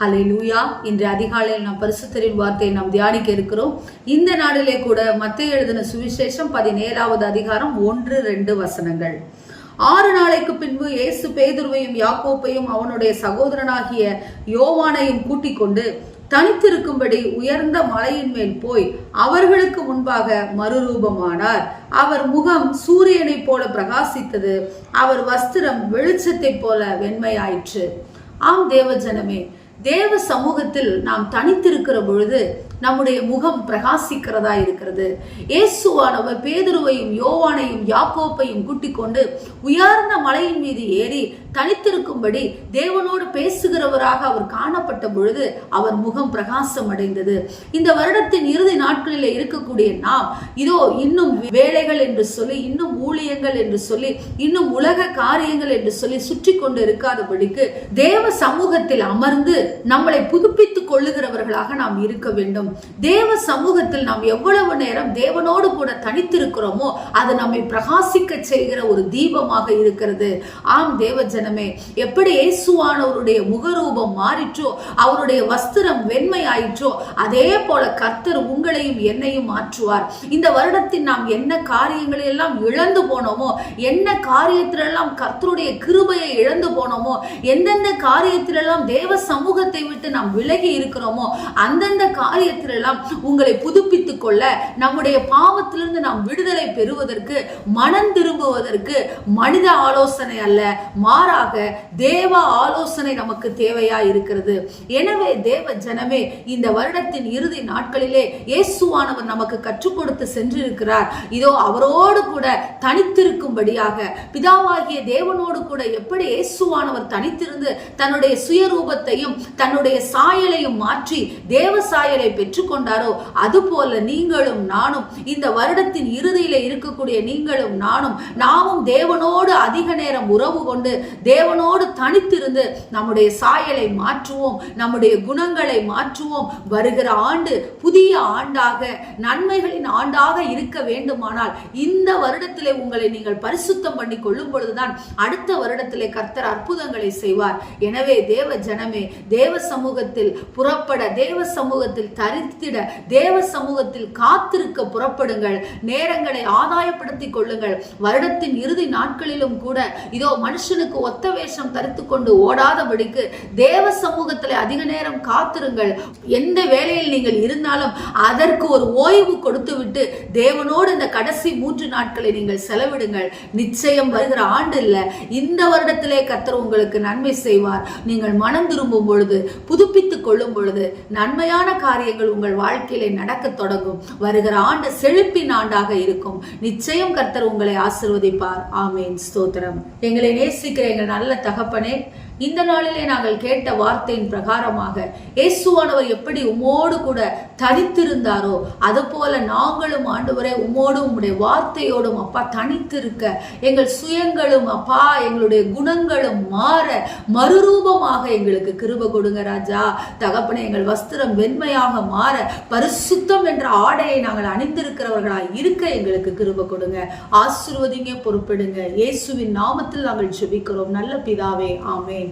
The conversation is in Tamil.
ஹலே லூயா இன்று அதிகாலையில் நாம் பரிசுத்தரின் வார்த்தையை நாம் தியானிக்க இருக்கிறோம். இந்த நாளிலே கூட மத்திய எழுதின சுவிசேஷம் பதினேழாவது அதிகாரம் ஒன்று ரெண்டு வசனங்கள். ஆறு நாளைக்கு பின்பு இயேசு பேதுருவையும் யாக்கோப்பையும் அவனுடைய சகோதரனாகிய யோவானையும் கூட்டிக் கொண்டு தனித்திருக்கும்படி உயர்ந்த மலையின் மேல் போய் அவர்களுக்கு முன்பாக மறுரூபமானார். அவர் முகம் சூரியனைப் போல பிரகாசித்தது. அவர் வஸ்திரம் வெளிச்சத்தைப் போல வெண்மையாயிற்று. ஆம் தேவஜனமே தேவ சமூகத்தில் நாம் தனித்திருக்கிற பொழுது நம்முடைய முகம் பிரகாசிக்கிறதா இருக்கிறது. இயேசுவானவர் பேதுருவையும் யோவானையும் யாக்கோப்பையும் கூட்டிக் கொண்டு உயர்ந்த மலையின் மீது ஏறி தனித்திருக்கும்படி தேவனோடு பேசுகிறவராக அவர் காணப்பட்ட பொழுது அவர் முகம் பிரகாசம் அடைந்தது. இந்த வருடத்தின் இறுதி நாட்களில் இருக்கக்கூடிய நாம் இதோ இன்னும் வேலைகள் என்று சொல்லி இன்னும் ஊழியங்கள் என்று சொல்லி இன்னும் உலக காரியங்கள் என்று சொல்லி சுற்றி கொண்டு இருக்காதபடிக்கு தேவ சமூகத்தில் அமர்ந்து நம்மளை புதுப்பித்துக் கொள்ளுகிறவர்களாக நாம் இருக்க வேண்டும். தேவ சமூகத்தில் நாம் எவ்வளவு நேரம் தேவனோடு கூட தனித்திருக்கிறோமோ அது நம்மை பிரகாசிக்க செய்கிற ஒரு தீபமாக இருக்கிறது. ஆம் தேவ ஜனமே எப்படி இயேசுவானவருடைய முகரூபம் மாறிற்றோ அவருடைய வஸ்திரம் வெண்மையாயிற்றோ அதே போல கர்த்தர் உங்களையும் என்னையும் மாற்றுவார். இந்த வருடத்தில் நாம் என்ன காரியங்களை எல்லாம் இழந்து போனோமோ என்ன காரியத்திலெல்லாம் கர்த்தருடைய கிருபையை இழந்து போனோமோ எந்தெந்த காரியத்திலெல்லாம் தேவ சமூக சமூகத்தை விட்டு நாம் விலகி இருக்கிறோமோ அந்தந்த காரியத்திலெல்லாம் உங்களை புதுப்பித்துக் கொள்ள நம்முடைய பாவத்திலிருந்து நாம் விடுதலை பெறுவதற்கு மனம் திரும்புவதற்கு மனித ஆலோசனை அல்ல மாறாக தேவ ஆலோசனை நமக்கு தேவையா இருக்கிறது. எனவே தேவ ஜனமே இந்த வருடத்தின் இறுதி நாட்களிலே இயேசுவானவர் நமக்கு கற்றுக் கொடுத்து சென்றிருக்கிறார். இதோ அவரோடு கூட தனித்திருக்கும்படியாக பிதாவாகிய தேவனோடு கூட எப்படி இயேசுவானவர் தனித்திருந்து தன்னுடைய சுயரூபத்தையும் தன்னுடைய சாயலையும் மாற்றி தேவ சாயலை பெற்றுக்கொண்டாரோ அதுபோல நீங்களும் நானும் இந்த வருடத்தின் இறுதியில இருக்கக்கூடிய நீங்களும் நானும் நாமும் தேவனோடு அதிக நேரம் உறவு கொண்டு தேவனோடு தனித்திருந்து நம்முடைய சாயலை மாற்றுவோம் நம்முடைய குணங்களை மாற்றுவோம். வருகிற ஆண்டு புதிய ஆண்டாக நன்மைகளின் ஆண்டாக இருக்க வேண்டுமானால் இந்த வருடத்திலே உங்களை நீங்கள் பரிசுத்தம் பண்ணி கொள்ளும் பொழுதுதான் அடுத்த வருடத்திலே கர்த்தர் அற்புதங்களை செய்வார். எனவே தேவ ஜனமே தேவ சமூகத்தில் புறப்பட தேவ சமூகத்தில் தரித்திட தேவ சமூகத்தில் காத்திருக்க புறப்படுங்கள். நேரங்களை ஆதாயப்படுத்திக் கொள்ளுங்கள். வருடத்தின் இறுதி நாட்களிலும் கூட இதோ மனுஷனுக்கு ஒத்த வேஷம் தரித்து கொண்டு ஓடாதபடிக்கு தேவ சமூகத்தில் அதிக நேரம் காத்திருங்கள். எந்த வேலையில் நீங்கள் இருந்தாலும் அதற்கு ஒரு ஓய்வு கொடுத்துவிட்டு தேவனோடு இந்த கடைசி மூன்று நாட்களை நீங்கள் செலவிடுங்கள். நிச்சயம் வருகிற ஆண்டு இல்லை. இந்த வருடத்திலே கத்தர் உங்களுக்கு நன்மை செய்வார். நீங்கள் மனம் திரும்பும் பொழுது புதுப்பித்துக் கொள்ளும் பொழுது நன்மையான காரியங்கள் உங்கள் வாழ்க்கையிலே நடக்க தொடங்கும். வருகிற ஆண்டு செழிப்பின் ஆண்டாக இருக்கும். நிச்சயம் கர்த்தர் உங்களை ஆசிர்வதிப்பார். ஆமேன். ஸ்தோத்திரம். எங்களை நேசிக்கிற எங்கள் நல்ல தகப்பனே இந்த நாளிலே நாங்கள் கேட்ட வார்த்தையின் பிரகாரமாக இயேசுவானவர் எப்படி உமோடு கூட தனித்திருந்தாரோ அதுபோல நாங்களும் ஆண்டவரே உமோடும் உம்முடைய வார்த்தையோடும் அப்பா தனித்திருக்க எங்கள் சுயங்களும் அப்பா எங்களுடைய குணங்களும் மாற மறுரூபமாக எங்களுக்கு கிருப கொடுங்க ராஜா. தகப்பனை எங்கள் வஸ்திரம் வெண்மையாக மாற பரிசுத்தம் என்ற ஆடையை நாங்கள் அணிந்திருக்கிறவர்களாய் இருக்க எங்களுக்கு கிருப கொடுங்க. ஆசிர்வதிங்க பொறுப்பிடுங்க. இயேசுவின் நாமத்தில் நாங்கள் ஜெபிக்கிறோம். நல்ல பிதாவே ஆமேன்.